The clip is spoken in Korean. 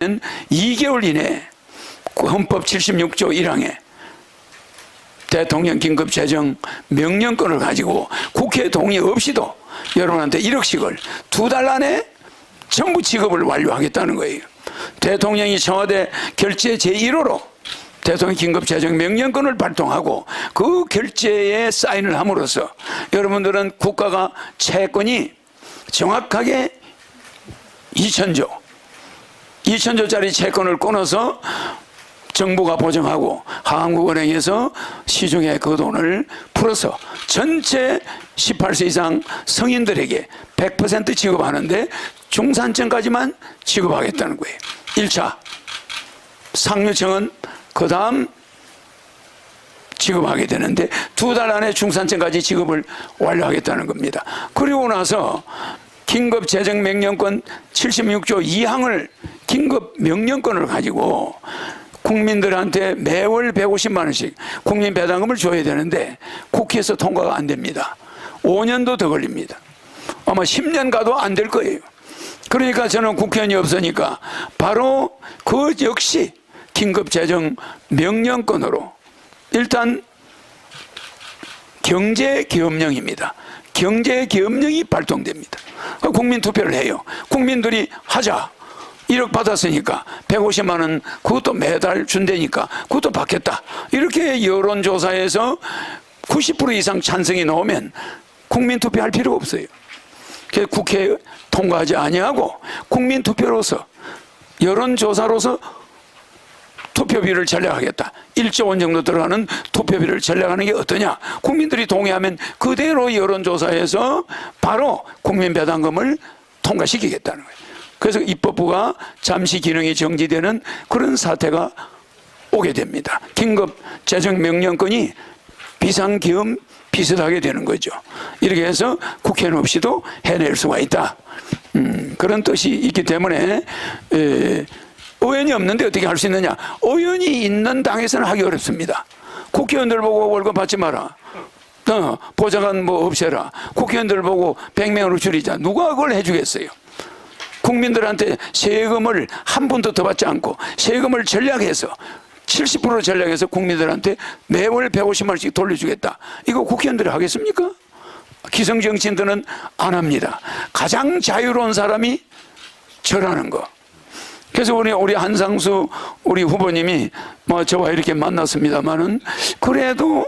2개월 이내에 그 헌법 76조 1항에 대통령 긴급 재정 명령권을 가지고 국회 동의 없이도 여러분한테 1억씩을 두 달 안에 전부 지급을 완료하겠다는 거예요. 대통령이 청와대 결제 제1호로 대통령 긴급 재정 명령권을 발동하고 그 결제에 사인을 함으로써 여러분들은 국가가 채권이 정확하게 2천조 2천조짜리 채권을 끊어서 정부가 보증하고 한국은행에서 시중에 그 돈을 풀어서 전체 18세 이상 성인들에게 100% 지급하는데 중산층까지만 지급하겠다는 거예요. 1차 상류층은 그 다음 지급하게 되는데 두 달 안에 중산층까지 지급을 완료하겠다는 겁니다. 그리고 나서 긴급 재정 명령권 76조 2항을 긴급 명령권을 가지고 국민들한테 매월 150만 원씩 국민 배당금을 줘야 되는데 국회에서 통과가 안 됩니다. 5년도 더 걸립니다. 아마 10년 가도 안 될 거예요. 그러니까 저는 국회의원이 없으니까 바로 그 역시 긴급 재정 명령권으로 일단 경제기업령입니다. 경제기업령이 발동됩니다. 그 국민 투표를 해요. 국민들이 하자. 1억 받았으니까 150만 원 그것도 매달 준다니까 그것도 받겠다. 이렇게 여론조사에서 90% 이상 찬성이 나오면 국민 투표할 필요가 없어요. 국회에 통과하지 아니하고 국민 투표로서 여론조사로서 투표비를 전략하겠다. 1조 원 정도 들어가는 투표비를 전략하는 게 어떠냐. 국민들이 동의하면 그대로 여론조사에서 바로 국민 배당금을 통과시키겠다는 거예요. 그래서 입법부가 잠시 기능이 정지되는 그런 사태가 오게 됩니다. 긴급 재정 명령권이 비상기업 비슷하게 되는 거죠. 이렇게 해서 국회는 없이도 해낼 수가 있다. 음, 그런 뜻이 있기 때문에 에, 의원이 없는데 어떻게 할 수 있느냐? 의원이 있는 당에서는 하기 어렵습니다. 국회의원들 보고 월급 받지 마라. 어, 보좌관 뭐 없애라. 국회의원들 보고 100명으로 줄이자. 누가 그걸 해주겠어요? 국민들한테 세금을 한 푼도 더 받지 않고 세금을 전략해서 70% 전략해서 국민들한테 매월 150만 원씩 돌려주겠다. 이거 국회의원들이 하겠습니까? 기성정치인들은 안 합니다. 가장 자유로운 사람이 저라는 거. 그래서 우리 우리 한상수 우리 후보님이 뭐 저와 이렇게 만났습니다만은 그래도